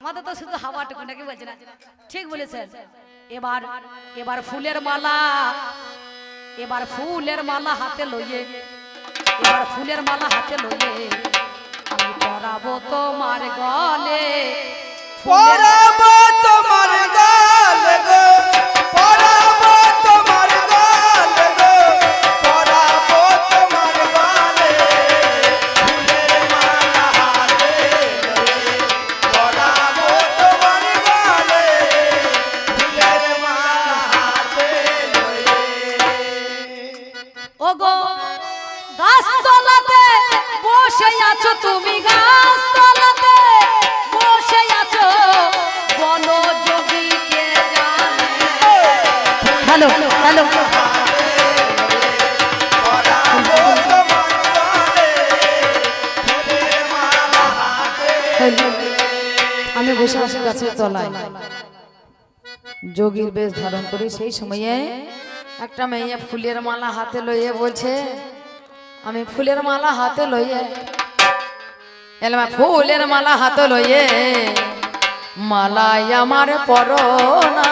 আমাদের তো শুধু হাওয়াটুকু নাকি বলছে না? ঠিক বলেছেন। এবার এবার ফুলের মালা এবার ফুলের মালা হাতে লইয়ে এবার ফুলের মালা হাতে লইয়ে আমি পরাবো তোমার গলে। ফুলের পরাবো তোমার গাল। গাছের তলায়। যোগীর বেশ ধারণ করে সেই সময়ে একটা মেয়ে ফুলের মালা হাতে লইয়ে বলছে, আমি ফুলের মালা হাতে লইয়ে এলাম ফুলের মালা হাতে লইয়ে মালাই আমার পরনা।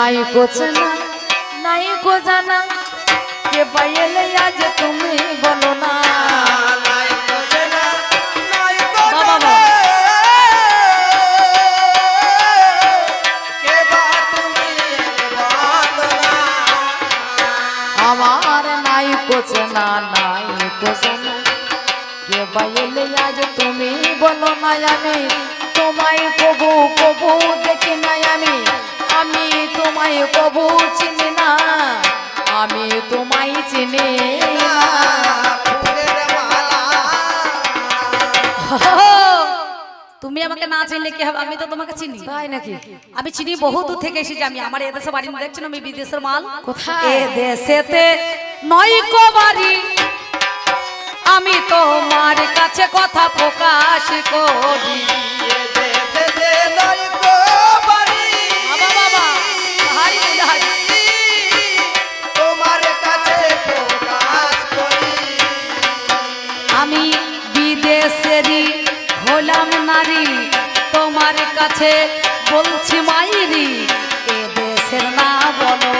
নাই কোচনা নাই কো জানা। কে পাইলে আজ তুমি বলো না। আমার নাই কোচনা নাই কোচনা কে বাইলে আজ তুমি বলো না আমি। তোমায় কবু কবু দেখি নাই আমি। আমি তোমায় কবু চিনি না আমি তোমায় চিনি না। তুমি আমাকে না চিনলে কি হবে? আমি তো তোমাকে চিনি। তাই নাকি? আমি চিনি বহু দূর থেকে এসেছি আমি। আমার এদেশে বাড়ি দেখছি না? আমি বিদেশের মাল। কোথায়? এ দেশেতে নয় কো বাড়ি। আমি তোমার কাছে কথা প্রকাশ করি। নয় বিদেশেরই হলাম নারী, তোমার কাছে বলছি মাইরি, এ দেশের না বলো।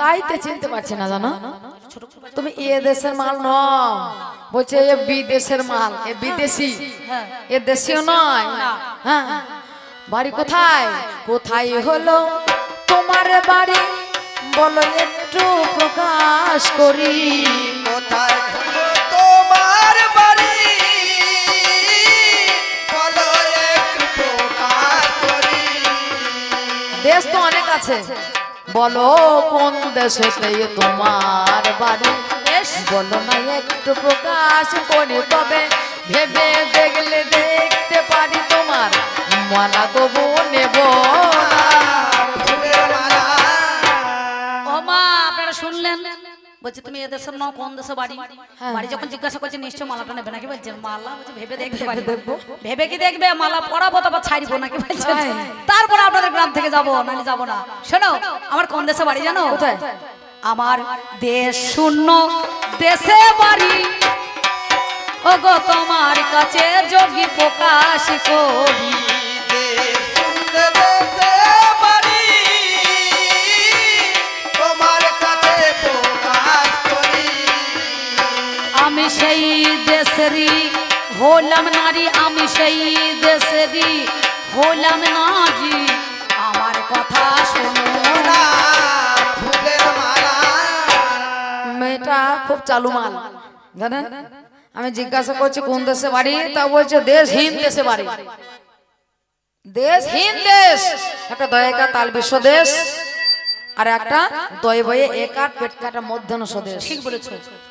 তাই তো চিনতে পারছি না জানো? তুমি এ দেশের মাল ন বলছে এ বিদেশের মাল, এ বিদেশি। এ দেশীয় নয়। হ্যাঁ। বাড়ি কোথায়? কোথায় হলো? তোমার বাড়ি, বলো একটু প্রকাশ করি। কোথায় তোমার বাড়ি। বলো একটু দেশ তো অনেক আছে। বলো কোন দেশে তোমার বাড়ি? বলো না একটু প্রকাশ করি। তবে ভেবে দেখলে দেখতে পারি তোমার। মালা তবু নেব না। বলছে তুমি এদেশের নাও কোন দেশে বাড়ি? হ্যাঁ। বাড়ি যখন জিজ্ঞাসা করছে নিশ্চয় মালাটা নেবে নাকি? বলছে মালা বলছে ভেবে দেখতে পারি ভেবে কি দেখবে? মালা পরাবো তারপর ছাড়বো নাকি? বলছেন তাই। তারপর আপনাদের গ্রাম থেকে যাব নাহলে যাব না। শোনো আমার কোন দেশে বাড়ি জানো? কোথায়? আমার দেশ শূন্য দেশে বাড়ি। ওগো তোমার কাছে যোগী প্রকাশ করি। দেশ সুন্দর আমি সেই দেশেরই, হলাম নারী, আমি সেই দেশেরই, হলাম নারী। আমার কথা শোনো না। মেয়েটা খুব চালু মাল জানেন? আমি জিজ্ঞাসা করছি, কোন দেশে বাড়ি? তা বলছে দেশ হিন দেশে বাড়ি। দেশ হিন দেশ, একটা দয়াকা তাল বিশ্ব দেশ। আর একটা দয় বয়ে একাট পেট কাটা মধ্যাহ্ন স্বদেশ। ঠিক বলেছ।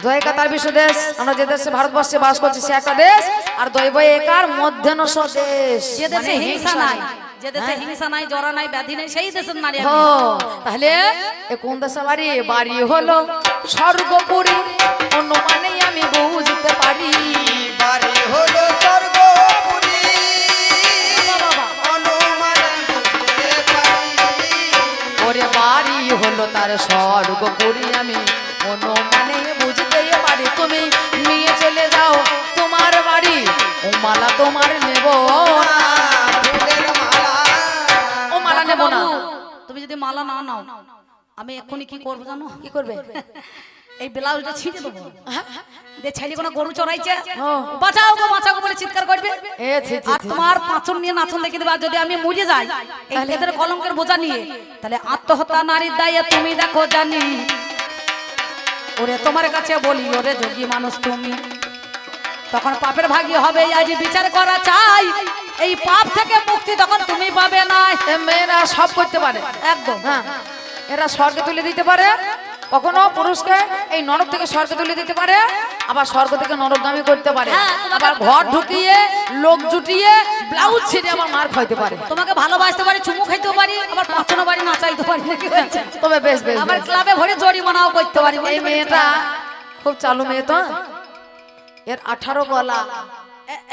দয়কা তার বিশ্ব দেশ আমরা যে দেশে ভারতবর্ষে বাস করছি সে একটা দেশ আর দৈব একার মধ্যাহ্ন স্বদেশ। যে দেশে মানে হিংসা নাই যে দেশে হিংসা নাই জরা নাই ব্যাধি নাই সেই দেশের নারী আমি। তাহলে এ কোন দেশে বাড়ি? বাড়ি হলো স্বর্গপুরী। অনুমানেই আমি বুঝতে পারি। বাড়ি হলো বাড়ি হলো তার স্বর্গ করি আমি। কোনো মানে বুঝতে পারি তুমি নিয়ে চলে যাও তোমার বাড়ি। ও মালা তোমার নেব মালা। ও মালা নেব না। তুমি যদি মালা না নাও আমি এক্ষুনি কি করব জানো? কি করবে? এই ব্লাউজটা ছিঁড়ে দেবো। দে ছেলে কোনো গরু চড়াইছে? বাঁচাও গো বাঁচাও গো বলে চিৎকার করবে। এ ছি, ছি, আর তোমার পাঁচন নিয়ে নাচন দেখে দেবে যদি আমি মরে যাই এই এদের কলঙ্কের বোঝা নিয়ে তাহলে আত্মহত্যা নারীর দায়ে তুমি দেখো জানি। ওরে তোমার কাছে বলি ওরে যোগী মানুষ তুমি। তখন পাপের ভাগী হবে আজ বিচার করা চাই। এই পাপ থেকে মুক্তি তখন তুমি পাবে না। মেয়েরা সব করতে পারে একদম। হ্যাঁ। এরা স্বর্গে তুলে দিতে পারে কখনো পুরুষকে এই নরক থেকে স্বর্গে তুলে দিতে পারে আবার স্বর্গ থেকে নরকগামী করতে পারে। হ্যাঁ, আবার ঘর ঢুকিয়ে লোক জুটিয়ে ব্লাউজ ছিঁড়ে আবার মার খাইতে পারে। তোমাকে ভালোবাসতে পারি চুমু খাইতে পারি আবার নাচাইতে পারি নাকি? হয়েছে? তবে বেশ বেশ আবার ক্লাবে ভরে জরিমানাও করতে পারি এই মেয়েটা খুব চালু মেয়ে তো এর আঠারো গলা।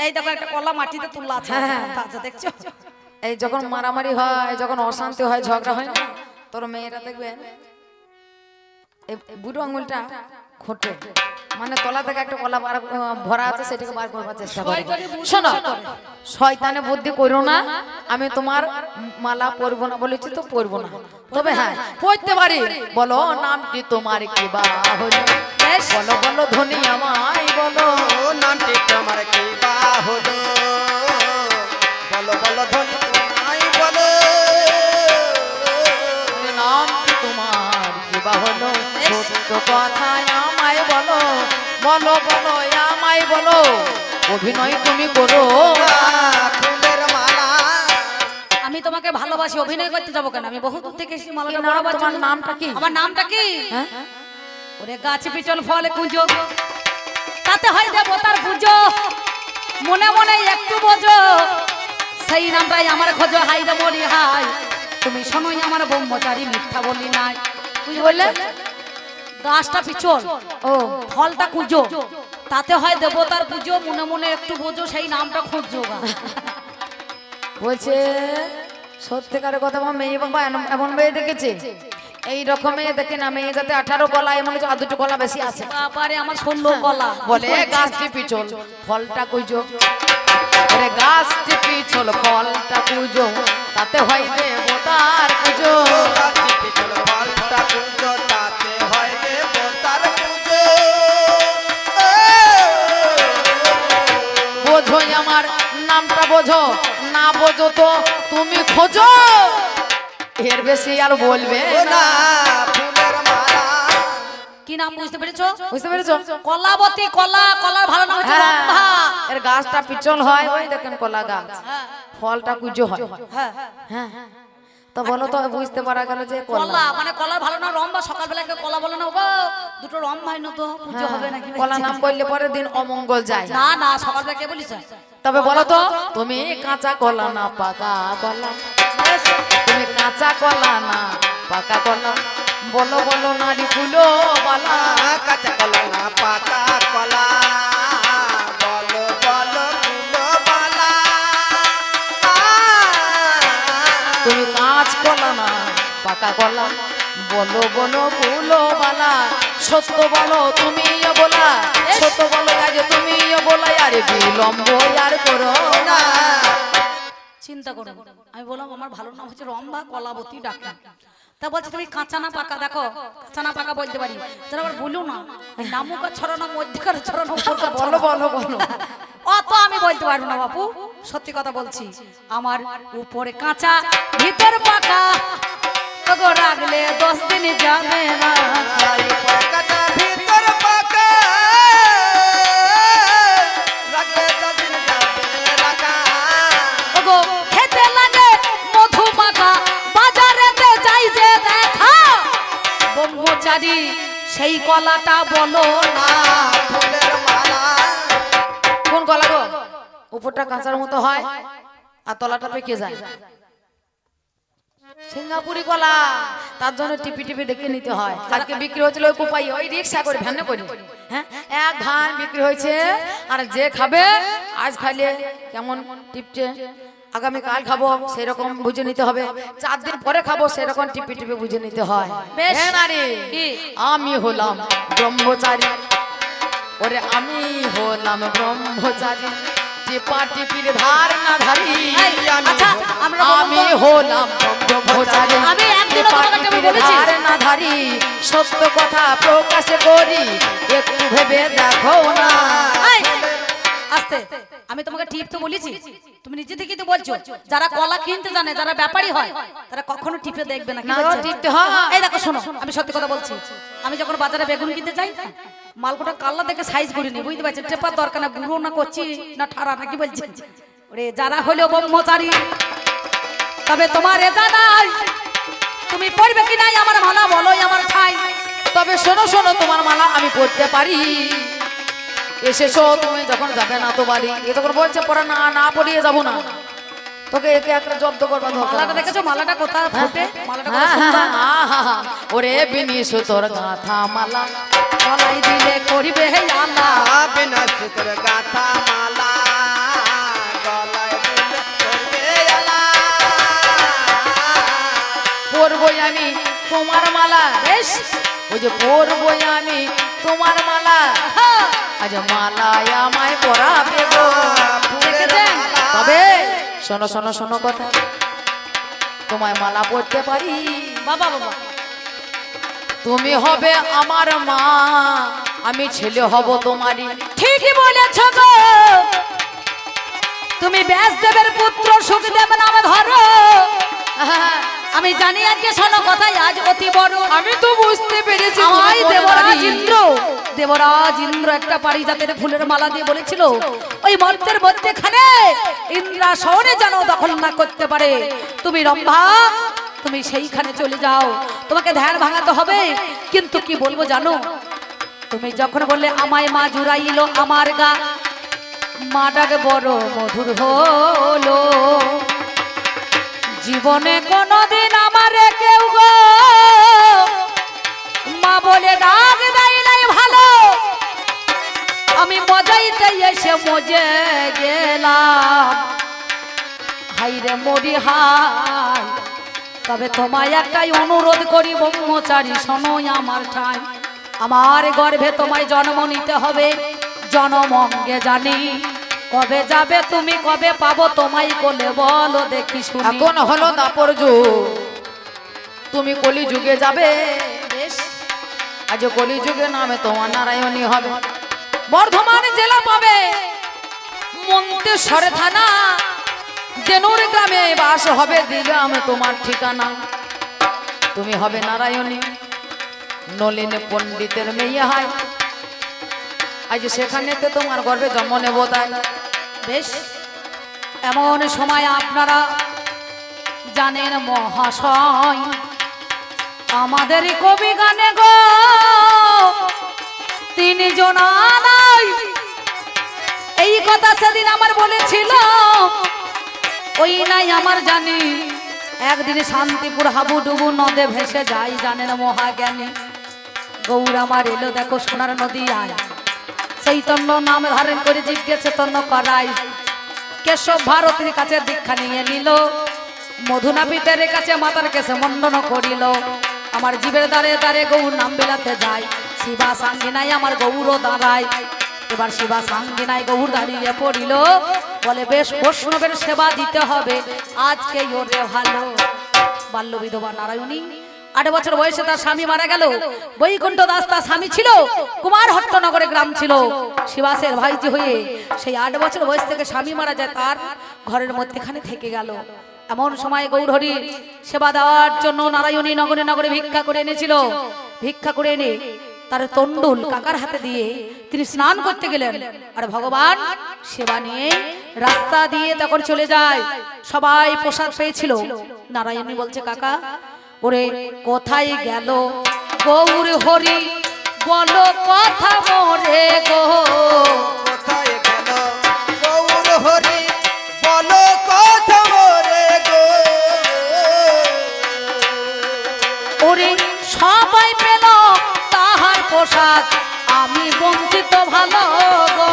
এই দেখো একটা কলা মাটিতে তুললা আছে। হ্যাঁ। আচ্ছা দেখছ? এই যখন মারামারি হয় যখন অশান্তি হয় ঝগড়া হয় না তোর মেয়েটা দেখবে এই বুড়ো আঙুলটা খোটে। মানে তলা থেকে একটা কলা বার ভরা আছে সেটাকে বার করবার চেষ্টা করে। শোনো। শয়তানে বুদ্ধি করো না। আমি তোমার মালা পরবো না বলেছি তো পরবো না। তবে হ্যাঁ পড়তে পারি। বলো নামটি তোমার কি বা হলো। বলো বলো ধনী আমায় বলো। নামটি তোমার কি বা হলো? বলো বলো ধনী কথায় আমায় বলো বলো বলো আমায় বলো অভিনয় তুমি করো। আমি তোমাকে ভালোবাসি অভিনয় করতে যাব কেন? আমি বহু দূর থেকে এসেছি মালাটা বরাবর তোমার নামটা কি? আমার নামটা কি? হ্যাঁ? ওরে গাছ পিছল ফলে কুঁজো। তাতে হয় দেবতার পুজো। মনে মনে একটু বোঝো। সেই নামটাই আমার খোঁজো। হাই রে মরি হাই তুমি শোনোই আমার ব্রহ্মচারী মিথ্যা বলি নাই। বুঝ বললে? গাছটা পিছল ও ফলটা কুঁজো তাতে হয় দেবতার পুজো মনে মনে একটু বোঝো সেই নামটা খুঁজো বলছে সত্যিকারের কথা আমার মেয়ে বাবা এমন- এমন মেয়ে দেখেছে। এই রকম মেয়ে দেখে না মেয়ে যাতে আঠারো কলা এমন হচ্ছে আর দুটো কলা বেশি আছে। বাবারে আমার ষোলো গলা। বলে গাছটি পিছল ফলটা কুজো ওরে গাছটি পিছল ফলটা কুজো তাতে হয় দেবতার পুজো। গাছটি পিছল ফলটা কুঞ্জ নামটা বোঝো। না বোঝো তো তুমি খোঁজো। এর বেশি আর বলবে ও না কি নাম বুঝতে পেরেছ? বুঝতে পেরেছ? কলাবতী কলা কলার ভালো নাম হচ্ছে হ্যাঁ, রম্ভা। এর গাছটা পিছল হয় ওই দেখেন কলা গাছ। ফলটা কুজো হয়। হ্যাঁ। হ্যাঁ। তো বলো তো বুঝতে পারা গেল যে কলা। কলা মানে কলার ভালো নাম রম্ভা সকালবেলা কেউ কলা বলে না দুটো রম্ভা হয় না তো পুজো হবে নাকি? হ্যাঁ, কলা নাম করলে পরের দিন অমঙ্গল যায়। না না সকালবেলা কে বলিস তবে বলো তো তুমি কাঁচা কলা না পাকা কলা? তুমি কাঁচা কলা না পাকা কলা? বলো বলো নারী ফুলো বালা। কাঁচা কলা না পাকা কলা। পাকা কলা বলো বলো ফুলো বালা সত্য বলো তুমি বলা। সত্য বলো আজ তুমি বলা। আর বিলম্ব আর করো না। চিন্তা করো আমি বললাম আমার ভালো নাম হচ্ছে রম্ভা কলাবতী ডাকা। তা বলছে তুমি কাঁচা না পাকা? দেখো কাঁচা না পাকা বলতে পারি। তারা আবার বলো না নামুকা ছড়ানো মধ্যকার ছড়ানো বলো বলো বলো। অত আমি বলতে পারব না বাপু। সত্যি কথা বলছি আমার উপরে কাঁচা ভিতর পাকা। তগো রাখলে সেই কলাটা বলো না। কোন কলা গো? উপরটা কাঁচার মতো হয়, আর তলাটা পেকে যায়। সিঙ্গাপুরি কলা। তার জন্য টিপি টিপি দেখে নিতে হয়। আজকে বিক্রি হয়েছিল ওই কোপাই ওই রিক্সা করে ভ্যানে করে। হ্যাঁ? এক ধান বিক্রি হয়েছে আর যে খাবে আজ খাইলে কেমন টিপটে আগামী কাল খাব সেরকম বুঝে নিতে হবে। চার দিন পরে খাব সেরকম টিপে টিপে বুঝে নিতে হয়। বেশ। হ্যাঁ? আমি হলাম ব্রহ্মচারী। ওরে আমি হলাম ব্রহ্মচারী। টিপা টিপির ধার না ধারি আমি হলাম ভোজারি টিপা টিপির বলেছি। ধার না ধারি সত্য কথা প্রকাশ করি একটু ভেবে দেখো না। আস্তে আমি তোমাকে টিপ তো বলেছি। তুমি নিজে থেকেই তো বলছো যারা কলা কিনতে জানে যারা ব্যাপারী হয় তারা কখনো টিপে দেখবে না। কি না, বলছে? টিপতে হয়। এই দেখো শোনো আমি সত্যি কথা বলছি। আমি যখন বাজারে বেগুন কিনতে যাই না মালকোটা কাল্লা দেখে সাইজ করে নি বুঝতে পারছি টেপার দরকার না বুড়ো না করছি না ঠাড়া না কি বলছি ওরে যারা হলো ব্রহ্মচারী তবে তোমার এ জানাই তুমি পড়বে কি নাই আমার মালা বলোই আমার ঠাই। তবে শোনো শোনো তোমার মালা আমি পড়তে পারি। এসেছ তুমি যখন যাবে না তো বাড়ি। এ তখন বলছে পড়া না না পড়িয়ে যাব না। তোকে একে একটা জব্দ করবা মালাটা দেখেছ? মালাটা কোথায়? ফুটে? হ্যাঁ, সুন্দর। হ্যাঁ, হ্যাঁ। ওরে বিনিস তোর গাথা মালা গলায় দিলে করিবে হে আল্লাহ। বিনাশ তোর গাথা মালা গলায় দিলে করবে আলা। পরবই আমি তোমার মালা। বেশ। ওই যে পরবই আমি তোমার মালা। আজ মালায় আমায় পরাবে গো। তবে শোনো শোনো শোনো কথা। তোমায় মালা পড়তে পারি? বাবা বাবা। তুমি হবে আমার মা আমি ছেলে হব তোমারই। ঠিকই বলেছ গো। তুমি ব্যাসদেবের পুত্র সুখদেব নামে ধরো। আমি জানি আজকে শোনো কথাই আজ অতি বড়। আমি তো বুঝতে পেরেছি আমায় দেবরাজ ইন্দ্র। দেবরাজ ইন্দ্র একটা পারিজাতের ফুলের মালা দিয়ে বলেছিল ওই মর্তের মধ্যেখানে ইন্দ্রা শহরে যেন দখল না করতে পারে। তুমি রম্ভা তুমি সেইখানে চলে যাও। তোমাকে ধ্যান ভাঙাতে হবে। কিন্তু কি বলব জানো? তুমি যখন বললে আমায় মা জুড়াইলো আমার গা মা ডাকে বড় মধুর হলো। জীবনে কোনোদিন আমারে কেউ গো মা বলে ডাক দেয় ভালো। আমি মজাইতে এসে মজে গেলাম। হাইরে মরি হাই তবে তোমায় একটাই অনুরোধ করি ব্রহ্মচারী শোনোই আমার ঠাই। আমার গর্ভে তোমায় জন্ম নিতে হবে জনমঙ্গে জানি। কবে যাবে তুমি কবে পাবো তোমায় কোলে বলো দেখি শুনি। এখন হলো দাপর যুগ। তুমি কলি যুগে যাবে আজ কলি যুগে নামে তোমার নারায়ণী হবে। বর্ধমান জেলা পাবে। মন্তেশ্বরে থানা। দেনুর গ্রামে বাস হবে দিগ্রামে তোমার ঠিকানা। তুমি হবে নারায়ণী নলিন পণ্ডিতের মেয়ে হয়। আজ সেখানেতে তোমার গর্বে জন্ম নেব তাই। বেশ। এমন সময় আপনারা জানেন মহাশয়, আমাদের কবি গানে গো তিনি জনানাই এই কথা সেদিন আমার বলেছিল। ওই নাই আমার জানি। একদিন শান্তিপুর হাবুডুবু নদে ভেসে যাই জানেন মহাজ্ঞানী। গৌর আমার এলো দেখো সোনার নদী আয়। চৈতন্য নাম ধারণ করে জিজ্ঞেস চেতন্য করাই। কেশব ভারতীর কাছে দীক্ষা নিয়ে নিল। মধুনা পিতের কাছে মাতার কাছে মন্ডন করিল। আমার জীবের দ্বারে দ্বারে গৌর নাম বিলাতে যায়। শিবা সাঙ্গিনাই আমার গৌর দাঁড়ায়। এবার শিবা সাঙ্গিনাই গৌর দাঁড়িয়ে পড়িল। বলে, বেশ, বৈষ্ণবের সেবা দিতে হবে। আজকে ওরে ভালো। বাল্য বিধবা নারায়ণী আট বছর বয়সে তার স্বামী মারা গেল। বৈকুণ্ঠ দাস তার স্বামী ছিল। কুমার হট্টনগরে গ্রাম ছিল। শিবাসের ভাইজি হয়ে সেই আট বছর বয়স থেকে স্বামী মারা যায়, তার ঘরের মধ্যেখানে থেকে গেল। এমন সময় গৌরহরি সেবা দেওয়ার জন্য নারায়ণী নগরে নগরে ভিক্ষা করে এনেছিল। ভিক্ষা করে এনে তার তন্ডুল কাকার হাতে দিয়ে তিনি স্নান করতে গেলেন। আর ভগবান সেবা নিয়ে রাস্তা দিয়ে তখন চলে যায়। সবাই প্রসাদ পেয়েছিল। নারায়ণী বলছে, কাকা ওরে কোথায় গেল? গৌর হরি বলো কথা মরে গো। কোথায় গেল? গৌর হরি বলো কথা মোরে গো। ওরে সবাই পেল তাহার পোশাক আমি বঞ্চিত ভালো গো।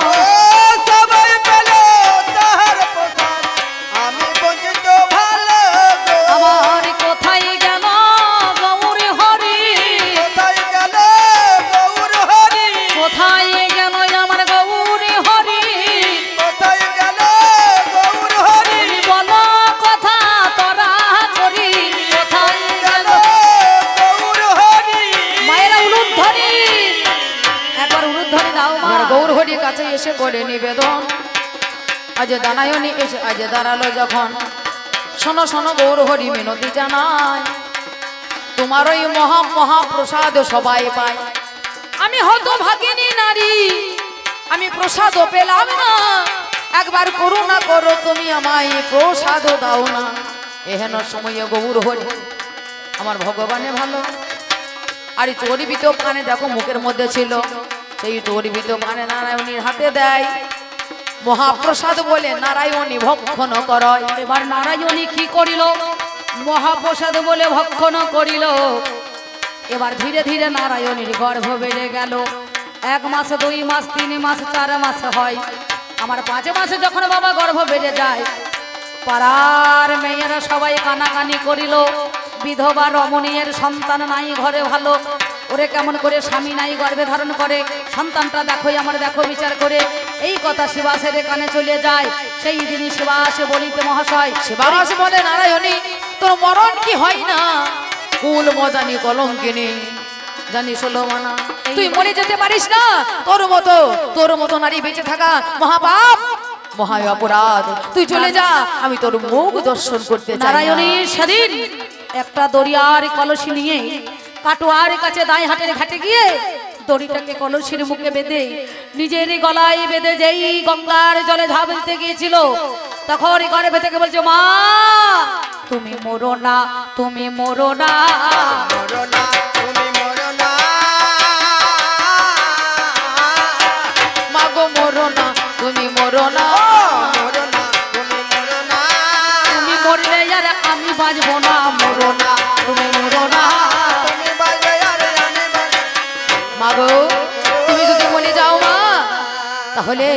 দানায়নি এসে আজ দাঁড়াল যখন। শোনো শোনো গৌর হরি, মিনতি জানায় তোমার ওই মহা মহাপ্রসাদ সবাই পায়। আমি হত ভাগিনী নারী, আমি প্রসাদ পেলাম না। একবার করো করুণা করো তুমি আমায়, প্রসাদ দাও না। এহেন সময়ে গৌর হরি, আমার ভগবানে ভালো। আর এই চর্বিত পানে দেখো মুখের মধ্যে ছিল, সেই চর্বিত পানে নারায়ণীর হাতে দেয়। মহাপ্রসাদ বলে নারায়ণী ভক্ষণ করয়। এবার নারায়ণী কি করিল? মহাপ্রসাদ বলে ভক্ষণ করিল। এবার ধীরে ধীরে নারায়ণীর গর্ভ বেড়ে গেল। এক মাস, দুই মাস, তিন মাস, চার মাস হয়। আমার পাঁচ মাসে যখন বাবা গর্ভ বেড়ে যায়, পাড়ার মেয়েরা সবাই কানাকানি করিল। বিধবা রমণীর সন্তান নাই ঘরে ভালো। ওরে কেমন করে স্বামী নাই গর্ভে ধারণ করে? সন্তানটা দেখোই, আমার দেখো, বিচার করে। এই কথা শিবাসের কানে চলে যায়। সেই দিনই শিবাস বলিতে মহাশয়, শিবাস বলে, নারায়ণী, তোর মরণ কি হয় না? কুল মজানি কলঙ্কিনী জানিস মানা। তুই মরে যেতে পারিস না। তোর মতো তোর মতো নারী বেঁচে থাকা মহাপাপ মহা অপরাধ। তুই চলে যা, আমি তোর মুখ দর্শন করতে নারায়ণী, সেদিন একটা দরিয়ার কলসি নিয়ে কাটোয়ার কাছে দায় হাটের ঘাটে গিয়ে দড়িটাকে কলসির মুখে বেঁধে নিজের গলায় বেঁধে যেই গঙ্গার জলে ঝাঁপ দিতে গিয়েছিল তখন ঘরে থেকে বলছে, মা, তুমি মরো না, তুমি মরো না। মরো না মরো না, তুমি মরো না। তুমি মরলে আমি বাঁচবো না, মরো না। তাহলে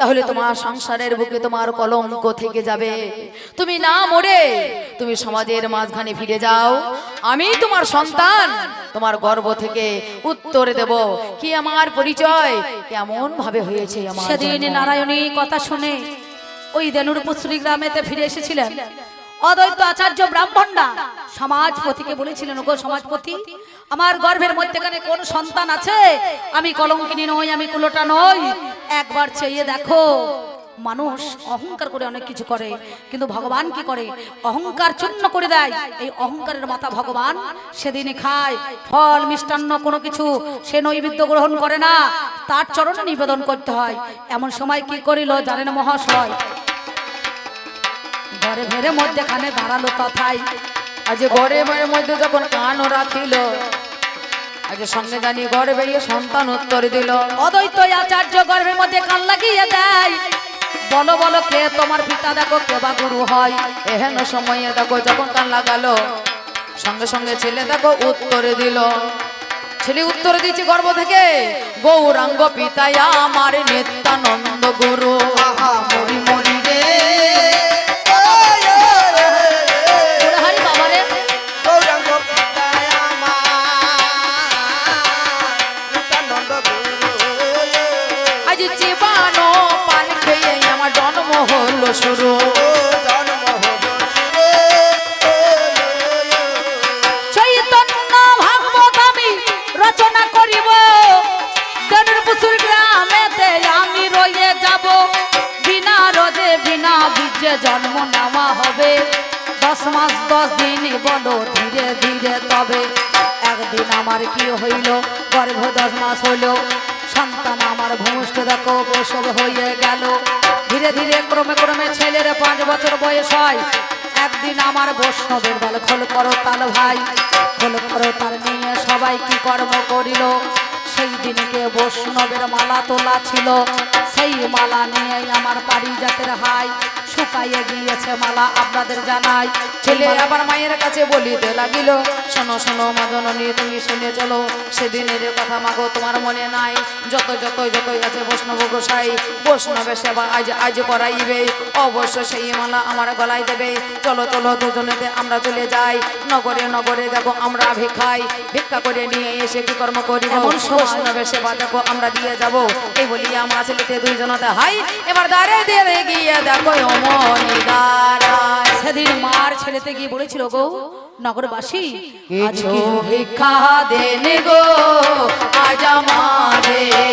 তাহলে তোমার সংসারের বুকে তোমার কলঙ্ক থেকে যাবে। তুমি না মরে তুমি সমাজের মাঝখানে ফিরে যাও। আমি তোমার সন্তান তোমার গর্ব থেকে উত্তর দেব। কি আমার পরিচয়? কেমন ভাবে হয়েছে আমার সেদিন? নারায়ণী কথা শুনে ওই দেনুর পুত্রী গ্রামেতে ফিরে এসেছিলেন। অদ্বৈত আচার্য ব্রাহ্মণরা সমাজপতিকে বলেছিলেন গো সমাজপতি আমার গর্ভের মধ্যেখানে কোন সন্তান আছে? আমি কলঙ্কিনী নই, আমি কুলোটা নই। একবার চেয়ে দেখো, মানুষ অহংকার করে অনেক কিছু করে, কিন্তু ভগবান কি করে? অহংকার চূর্ণ করে দেয়। এই অহংকারের মাথা ভগবান সেদিনই খায়। ফল, মিষ্টান্ন, কোনো কিছু সে নৈবেদ্য গ্রহণ করে না। তার চরণে নিবেদন করতে হয়। এমন সময় কি করিল জানেন মহাশয়? ঘরে ভেরে মধ্যেখানে দাঁড়াল তথায় আজ গরিবের মধ্যে যখন কান রাখিল আজ সঙ্গে জানি গড়ে বেরিয়ে সন্তান উত্তর দিল। অদ্বৈত আচার্য গর্ভের মধ্যে কান লাগিয়ে দেয় বলো বলো কে তোমার পিতা দেখো কে বা গুরু হয়? এহেন সময়ে দেখো যখন কান লাগালো সঙ্গে সঙ্গে ছেলে দেখো উত্তরে দিল। ছেলে উত্তর দিচ্ছে গর্ব থেকে গৌরাঙ্গ পিতায় আমার নিত্যানন্দ গুরু। প্রসব হয়ে গেল। ধীরে ধীরে ক্রমে ক্রমে ছেলের পাঁচ বছর বয়স হয়। একদিন আমার বৈষ্ণবের দল খোল করো তাল ভাই, খোল করো তাল নিয়ে সবাই কি কর্ম করিল? সেই দিনকে বৈষ্ণবের মালা তোলা ছিল, সেই মালা নিয়ে আমার পারিজাতের হাই। শুকাইয়ে গিয়েছে মালা আপনাদের জানাই। ছেলে আবার মায়ের কাছে বলিতে লাগিল শোনো শোনো মদনী তুমি শুনে চলো সেদিনের কথা মাগো তোমার মনে নাই। যত যত যতই আছে বৈষ্ণব গোসাই বৈষ্ণবের সেবা আজ আজ করাইবে। অবশ্য সেই মালা আমার গলায় দেবে। চলো চলো দুজনেতে আমরা চলে যাই। নগরে নগরে দেখো আমরা ভিক্ষাই ভিক্ষা করে নিয়ে এসে কি কর্ম করিব? এমন বৈষ্ণবের সেবা দেখো আমরা দিয়ে যাব। এই বলিয়া আমার ছেলেতে দুইজনতে হাই। এবার দাঁড়ে দিয়ে গিয়ে দেখো দাঁড়ায় সেদিন মার ছেলেতে গিয়ে বলেছিল গো নগরবাসী আজ ভিক্ষা দেন গো আজ আমাদের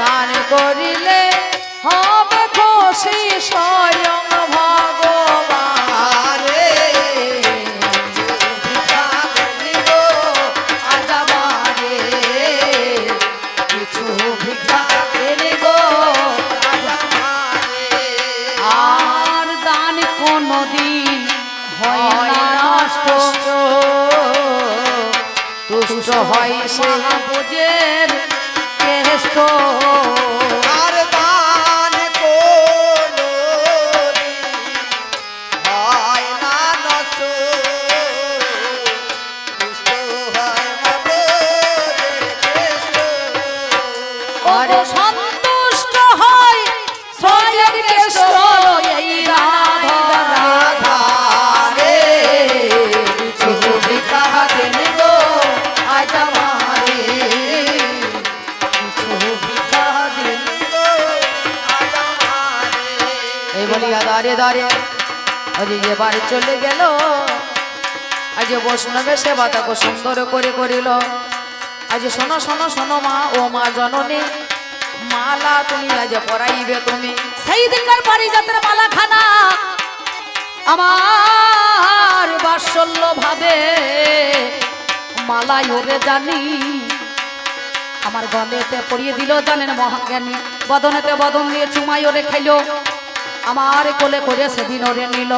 দান করিলে হবে খুশি স্বয়ং অরে সন্তুষ্ট হয়। এই রাধা রাধা রে ছবি কাহাতে নিব আজ আমারে। ছবি কাহাতে নিব আজ আমারে। এই চলে গেল। আজ বৈষ্ণবে সেবাটাকে সুন্দর করে করিল। আজ শোনো শোনো শোনো মা, ও মা জননী। মালা তুমি আজ পরাইবে তুমি। সেই দিনকার পারিজাতের মালাখানা আমার বাৎসল্য ভাবে মালাই ওরে জানি। আমার গলেতে পরিয়ে দিল জানেন মহাজ্ঞানী। বদনেতে বদন দিয়ে চুমাই ওরে খাইলো। আমার কোলে করে সেদিন ওরে নিল।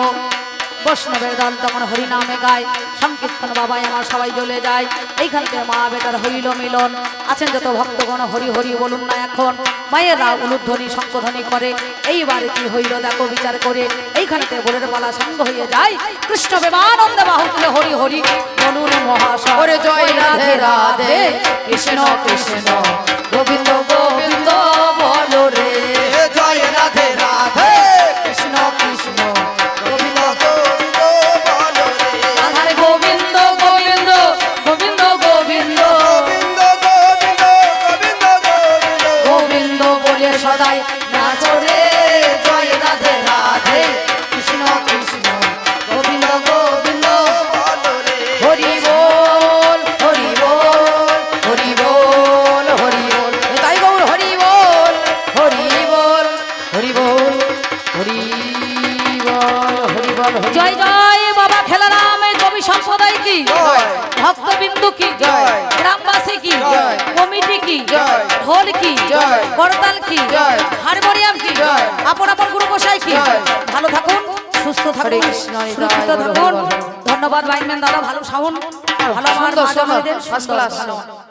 বৈষ্ণবের দল তখন হরিনামে গায়, সংকীর্তন বাবাই আমার সবাই জ্বলে যায়। এইখান থেকে মা বেটার হইল মিলন, আছেন যত ভক্তগণ, হরি হরি বলুন না এখন। মায়েরা উলুধ্বনি শঙ্কধ্বনি করে, এইবারে কি হইল দেখো বিচার করে। এইখানেতে বোরের পালা সঙ্গ হয়ে যায়, কৃষ্ণ বেমানন্দে বাহু তুলে হরি হরি বলুন মহাশয়। ওরে জয় রাধে রাধে, কৃষ্ণ কৃষ্ণ, গোবিন্দ গোবিন্দ বলো সদাই নাচো রে জয় রাধে রাধে কৃষ্ণ কৃষ্ণ গোবিন্দ গোবিন্দ হরি বল হরি বল হরি বল হরি বল তাই গৌর হরি বল হরি বল হরি বল হরি বল হরি বল জয় জয় বাবা খেলারাম কবি সম্প্রদায় কি। ভক্তবিন্দু কি জয়। গ্রামবাসী কি। কমিটি কি জয়। ঢোল কি? জয়। করতাল কি। হারমোনিয়াম কি? জয়। আপন আপন গুরু গোসাই কি? জয়। ভালো থাকুন সুস্থ থাকুন ধন্যবাদ বাইনম্যান দাদা ভালো সাউন্ড ভালো আমার সুন্দর, মা